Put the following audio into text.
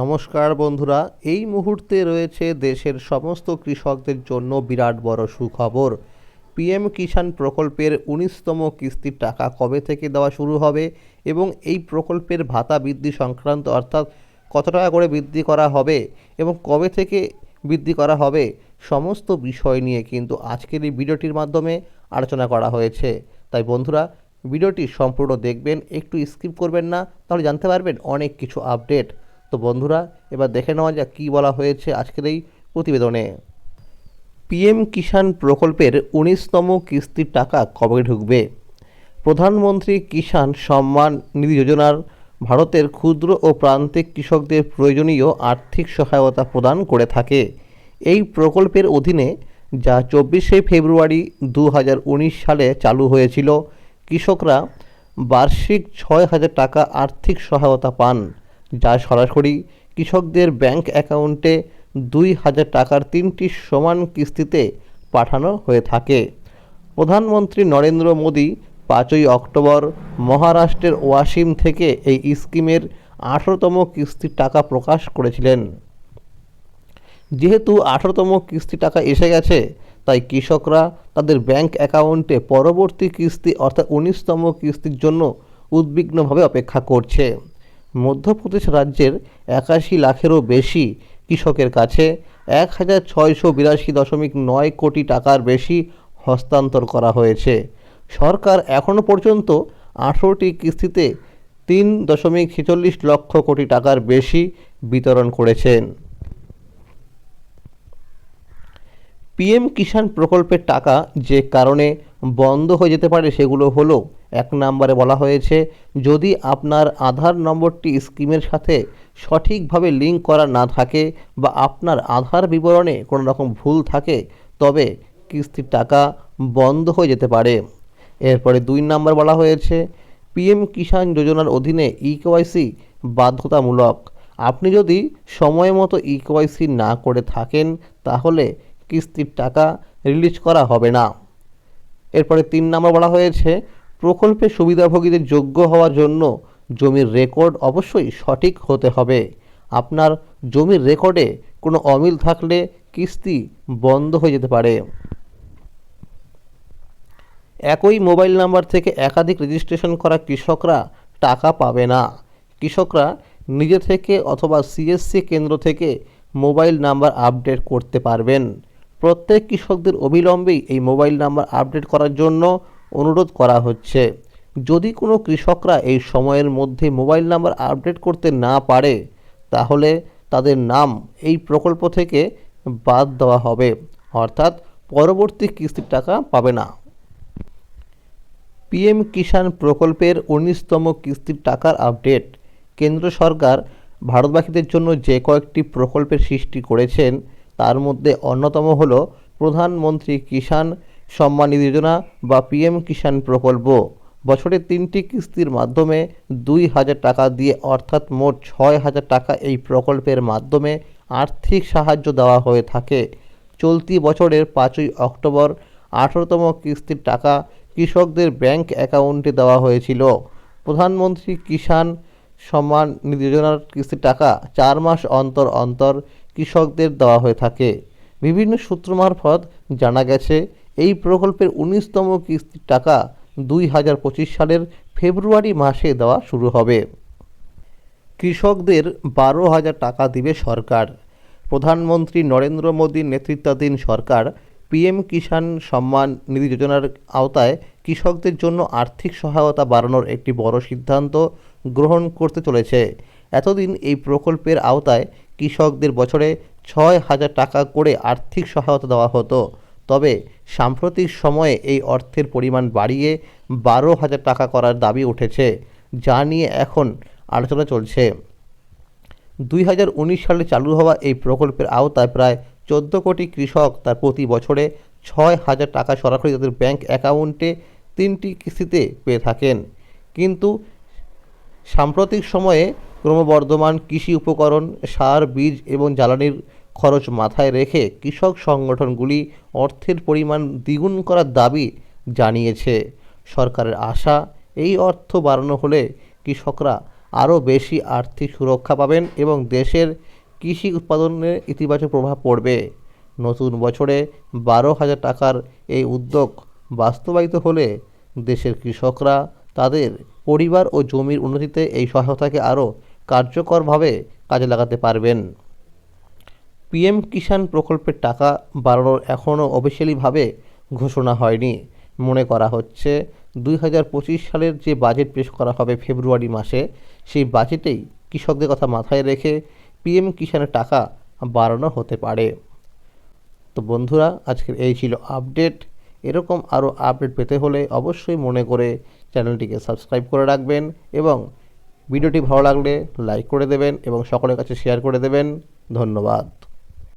নমস্কার বন্ধুরা, এই মুহূর্তে রয়েছে দেশের সমস্ত কৃষকদের জন্য বিরাট বড় সুখবর। পিএম কিষাণ প্রকল্পের উনিশতম কিস্তির টাকা কবে থেকে দেওয়া শুরু হবে এবং এই প্রকল্পের ভাতা বৃদ্ধি সংক্রান্ত অর্থাৎ কত টাকা করে বৃদ্ধি করা হবে এবং কবে থেকে বৃদ্ধি করা হবে সমস্ত বিষয় নিয়ে কিন্তু আজকের এই ভিডিওটির মাধ্যমে আলোচনা করা হয়েছে। তাই বন্ধুরা, ভিডিওটি সম্পূর্ণ দেখবেন, একটু স্কিপ করবেন না, তাহলে জানতে পারবেন অনেক কিছু আপডেট। তো বন্ধুরা, এবার দেখে নেওয়া যাক কী বলা হয়েছে আজকের এই প্রতিবেদনে। পিএম কিষাণ প্রকল্পের উনিশতম কিস্তির টাকা কবে ঢুকবে? প্রধানমন্ত্রী কিষাণ সম্মান নিধি যোজনার ভারতের ক্ষুদ্র ও প্রান্তিক কৃষকদের প্রয়োজনীয় আর্থিক সহায়তা প্রদান করে থাকে। এই প্রকল্পের অধীনে যা চব্বিশে ফেব্রুয়ারি দু হাজার উনিশ সালে চালু হয়েছিল, কৃষকরা বার্ষিক ছয় হাজার টাকা আর্থিক সহায়তা পান। যা সরাসরি কৃষকদের ব্যাংক অ্যাকাউন্টে দুই হাজার টাকার তিনটি সমান কিস্তিতে পাঠানো হয়ে থাকে। প্রধানমন্ত্রী নরেন্দ্র মোদী পাঁচই অক্টোবর মহারাষ্ট্রের ওয়াসিম থেকে এই স্কিমের আঠেরোতম কিস্তির টাকা প্রকাশ করেছিলেন। যেহেতু আঠারোতম কিস্তি টাকা এসে গেছে, তাই কৃষকরা তাদের ব্যাংক অ্যাকাউন্টে পরবর্তী কিস্তি অর্থাৎ উনিশতম কিস্তির জন্য উদ্বিগ্নভাবে অপেক্ষা করছে। মধ্যপ্রদেশ রাজ্যের একাশি লাখেরও বেশি কৃষকের কাছে এক হাজার ছয়শো বিরাশি দশমিক নয় কোটি টাকার বেশি হস্তান্তর করা হয়েছে। সরকার এখনও পর্যন্ত আঠেরোটি কিস্তিতে তিন দশমিক ছেচল্লিশ লক্ষ কোটি টাকার বেশি বিতরণ করেছেন। পিএম কিষাণ প্রকল্পের টাকা যে কারণে বন্ধ হয়ে যেতে পারে সেগুলো হলো, এক নম্বরে বলা হয়েছে, যদি আপনার আধার নম্বরটি স্কিমের সাথে সঠিকভাবে লিঙ্ক করা না থাকে বা আপনার আধার বিবরণে কোনো রকম ভুল থাকে, তবে কিস্তির টাকা বন্ধ হয়ে যেতে পারে। এরপরে দুই নম্বর বলা হয়েছে পিএম কিষাণ যোজনার অধীনে ইকেওয়াইসি বাধ্যতামূলক। আপনি যদি সময় মতো ইকেওয়াইসি না করে থাকেন, তাহলে কিস্তির টাকা রিলিজ করা হবে না। এরপরে তিন নম্বর বলা হয়েছে, প্রকল্পে সুবিধাভোগীদের যোগ্য হওয়ার জন্য জমির রেকর্ড অবশ্যই সঠিক হতে হবে। আপনার জমির রেকর্ডে কোনো অমিল থাকলে কিস্তি বন্ধ হয়ে যেতে পারে। একই মোবাইল নাম্বার থেকে একাধিক রেজিস্ট্রেশন করা কৃষকরা টাকা পাবে না। কৃষকরা নিজে থেকে অথবা সিএসসি কেন্দ্র থেকে মোবাইল নাম্বার আপডেট করতে পারবেন। প্রত্যেক কৃষকদের অবিলম্বেই এই মোবাইল নাম্বার আপডেট করার জন্য অনুরোধ করা হচ্ছে। যদি কোনো কৃষকরা এই সময়ের মধ্যে মোবাইল নাম্বার আপডেট করতে না পারে, তাহলে তাদের নাম এই প্রকল্প থেকে বাদ দেওয়া হবে। অর্থাৎ পরবর্তী কিস্তির টাকা পাবে না। পিএম কিষাণ প্রকল্পের উনিশতম কিস্তির টাকার আপডেট। কেন্দ্র সরকার ভারতবাসীদের জন্য যে কয়েকটি প্রকল্পের সৃষ্টি করেছেন তার মধ্যে অন্যতম হল প্রধানমন্ত্রী কিষাণ সম্মান যোজনা বা পিএম কিষাণ প্রকল্প। বছরে তিনটি কিস্তির মাধ্যমে দুই হাজার টাকা দিয়ে, অর্থাৎ মোট ছয় হাজার টাকা এই প্রকল্পের মাধ্যমে আর্থিক সাহায্য দেওয়া হয়ে থাকে। চলতি বছরের পাঁচই অক্টোবর আঠেরোতম কিস্তির টাকা কৃষকদের ব্যাংক অ্যাকাউন্টে দেওয়া হয়েছিল। প্রধানমন্ত্রী কিষাণ সম্মান নিধি যোজনার কিস্তির টাকা চার মাস অন্তর অন্তর কৃষকদের দেওয়া হয়ে থাকে। বিভিন্ন সূত্র মারফত জানা গেছে, এই প্রকল্পের উনিশতম কিস্তির টাকা দুই হাজার পঁচিশ সালের ফেব্রুয়ারি মাসে দেওয়া শুরু হবে। কৃষকদের বারো হাজার টাকা দিবে সরকার। প্রধানমন্ত্রী নরেন্দ্র মোদীর নেতৃত্বাধীন সরকার পিএম কিষাণ সম্মান নিধি যোজনার আওতায় কৃষকদের জন্য আর্থিক সহায়তা বাড়ানোর একটি বড় সিদ্ধান্ত গ্রহণ করতে চলেছে। এতদিন এই প্রকল্পের আওতায় কৃষকদের বছরে ছয় হাজার টাকা করে আর্থিক সহায়তা দেওয়া হতো। তবে সাম্প্রতিক সময়ে এই অর্থের পরিমাণ বাড়িয়ে বারো হাজার টাকা করার দাবি উঠেছে, যা নিয়ে এখন আলোচনা চলছে। দুই হাজার উনিশ সালে চালু হওয়া এই প্রকল্পের আওতায় প্রায় চোদ্দ কোটি কৃষক তার প্রতি বছরে ছয় হাজার টাকা সরাসরি তাদের ব্যাংক অ্যাকাউন্টে তিনটি কিস্তিতে পেয়ে থাকেন। কিন্তু সাম্প্রতিক সময়ে ক্রমবর্ধমান কৃষি উপকরণ, সার, বীজ এবং জ্বালানির খরচ মাথায় রেখে কৃষক সংগঠনগুলি অর্থের পরিমাণ দ্বিগুণ করার দাবি জানিয়েছে। সরকারের আশা, এই অর্থ বাড়ানো হলে কৃষকরা আরও বেশি আর্থিক সুরক্ষা পাবেন এবং দেশের কৃষি উৎপাদনে ইতিবাচক প্রভাব পড়বে। নতুন বছরে বারো হাজার টাকার এই উদ্যোগ বাস্তবায়িত হলে দেশের কৃষকরা তাদের পরিবার ও জমির উন্নতিতে এই সহায়তাকে আরও কার্যকরভাবে কাজে লাগাতে পারবেন। পিএম কিষাণ প্রকল্পের টাকা বাড়ানোর এখনও অফিসিয়ালিভাবে ঘোষণা হয়নি। মনে করা হচ্ছে দুই হাজার পঁচিশ সালের যে বাজেট পেশ করা হবে ফেব্রুয়ারি মাসে, সেই বাজেটেই কৃষকদের কথা মাথায় রেখে পিএম কিষাণের টাকা বাড়ানো হতে পারে। তো বন্ধুরা, আজকের এই ছিল আপডেট। এরকম আরও আপডেট পেতে হলে অবশ্যই মনে করে চ্যানেলটিকে সাবস্ক্রাইব করে রাখবেন এবং ভিডিওটি ভালো লাগলে লাইক করে দেবেন এবং সকলের কাছে শেয়ার করে দেবেন। ধন্যবাদ।